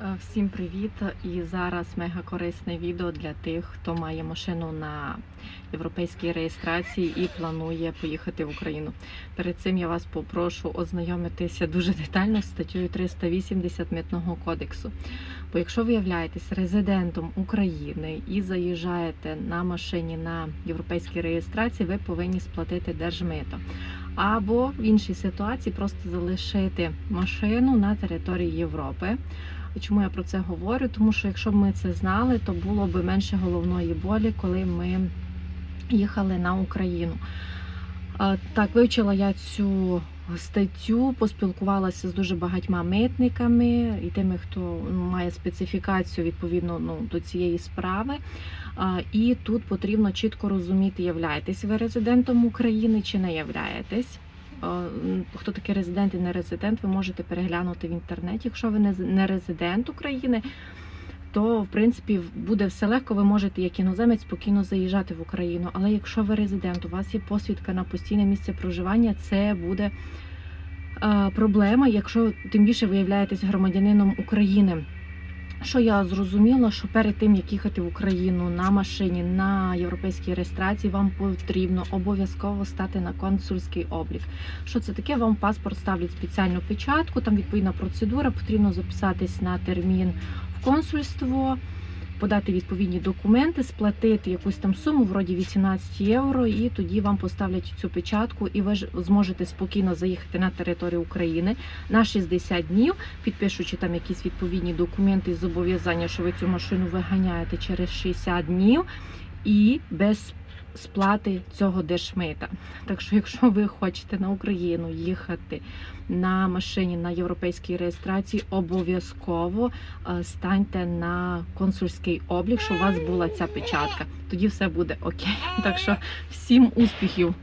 е, всім привіт! І зараз мега корисне відео для тих, хто має машину на європейській реєстрації і планує поїхати в Україну. Перед цим я вас попрошу ознайомитися дуже детально з статтею 380 митного кодексу. Бо якщо ви являєтесь резидентом України і заїжджаєте на машині на європейській реєстрації, ви повинні сплатити держмито. Або в іншій ситуації просто залишити машину на території Європи. І Чому я про це говорю? Тому що якщо б ми це знали, то було б менше головної болі, коли ми їхали на Україну. Так, вивчила я цю статтю, поспілкувалася з дуже багатьма митниками і тими, хто ну, має специфікацію відповідно ну, до цієї справи. І тут потрібно чітко розуміти, являєтесь ви резидентом України чи не являєтесь. Хто такий резидент і не резидент, ви можете переглянути в інтернеті. Якщо ви не резидент України, то в принципі буде все легко. Ви можете як іноземець спокійно заїжджати в Україну. Але якщо ви резидент, у вас є посвідка на постійне місце проживання, це буде проблема, якщо тим більше ви являєтесь громадянином України. Що я зрозуміла, що перед тим як їхати в Україну на машині на європейській реєстрації, вам потрібно обов'язково стати на консульський облік. Що це таке? Вам паспорт ставлять спеціальну печатку, там відповідна процедура. Потрібно записатись на термін в консульство, подати відповідні документи, сплатити якусь там суму, вроді 18 євро, і тоді вам поставлять цю печатку, і ви ж зможете спокійно заїхати на територію України на 60 днів підпишучи там якісь відповідні документи і зобов'язання, що ви цю машину виганяєте через 60 днів і без сплати цього дешмита. Так що, якщо ви хочете на Україну їхати на машині на європейській реєстрації, обов'язково е, станьте на консульський облік, щоб у вас була ця печатка. Тоді все буде окей. Так що всім успіхів!